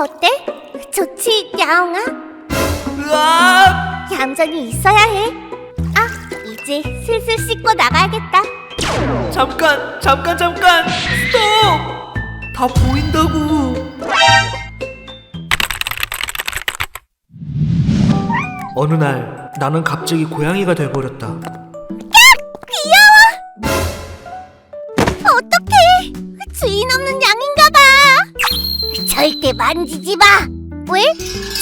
어때? 좋지, 야옹아? 으악! 얌전히 있어야 해. 아, 이제 슬슬 씻고 나가야겠다. 잠깐, 잠깐, 잠깐! 스톱! 다 보인다고! 어느 날 나는 갑자기 고양이가 돼버렸다. 절대 만지지 마! 왜?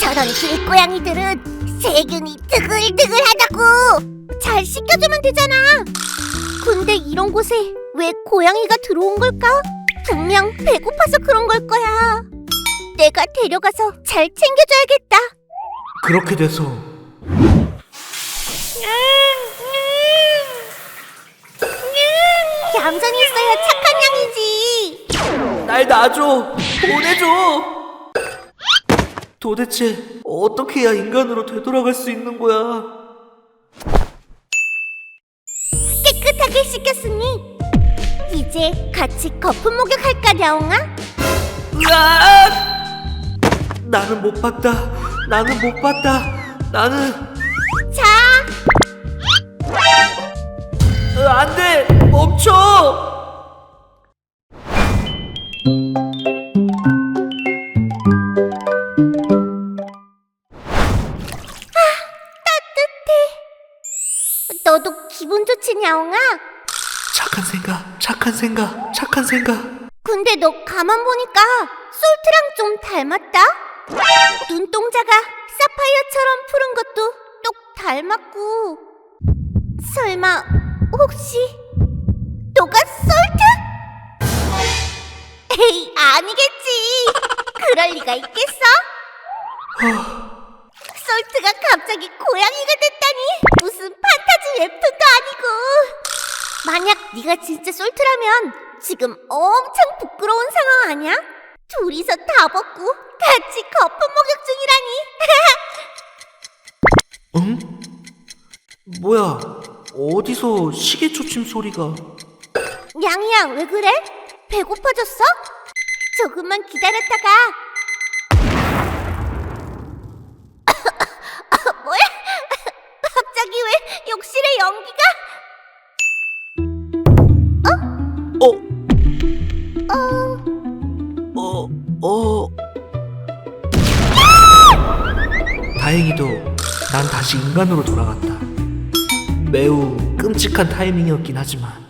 저런 길고양이들은 세균이 뜨글뜨글하다고! 잘 씻겨주면 되잖아! 근데 이런 곳에 왜 고양이가 들어온 걸까? 분명 배고파서 그런 걸 거야. 내가 데려가서 잘 챙겨줘야겠다. 그렇게 돼서 얌전히 있어야 착한 양이지. 날 놔줘! 보내줘! 도대체 어떻게 해야 인간으로 되돌아갈 수 있는 거야? 깨끗하게 씻겼으니 이제 같이 거품 목욕할까 려옹아? 으악! 나는 못 봤다. 나는 못 봤다. 나는 자, 으, 안 돼. 멈춰. 너도 기분 좋지 냐옹아? 착한 생각, 착한 생각, 착한 생각. 근데 너 가만 보니까 솔트랑 좀 닮았다? 눈동자가 사파이어처럼 푸른 것도 똑 닮았고 설마 혹시 너가 솔트? 에이 아니겠지 그럴 리가 있겠어? 솔트가 갑자기 고양이가 됐다니 네가 진짜 솔트라면 지금 엄청 부끄러운 상황 아니야? 둘이서 다 벗고 같이 거품 목욕 중이라니 응? 뭐야? 어디서 시계 초침 소리가? 양이야 왜 그래? 배고파졌어? 조금만 기다렸다가 다행히도 난 다시 인간으로 돌아갔다. 매우 끔찍한 타이밍이었긴 하지만.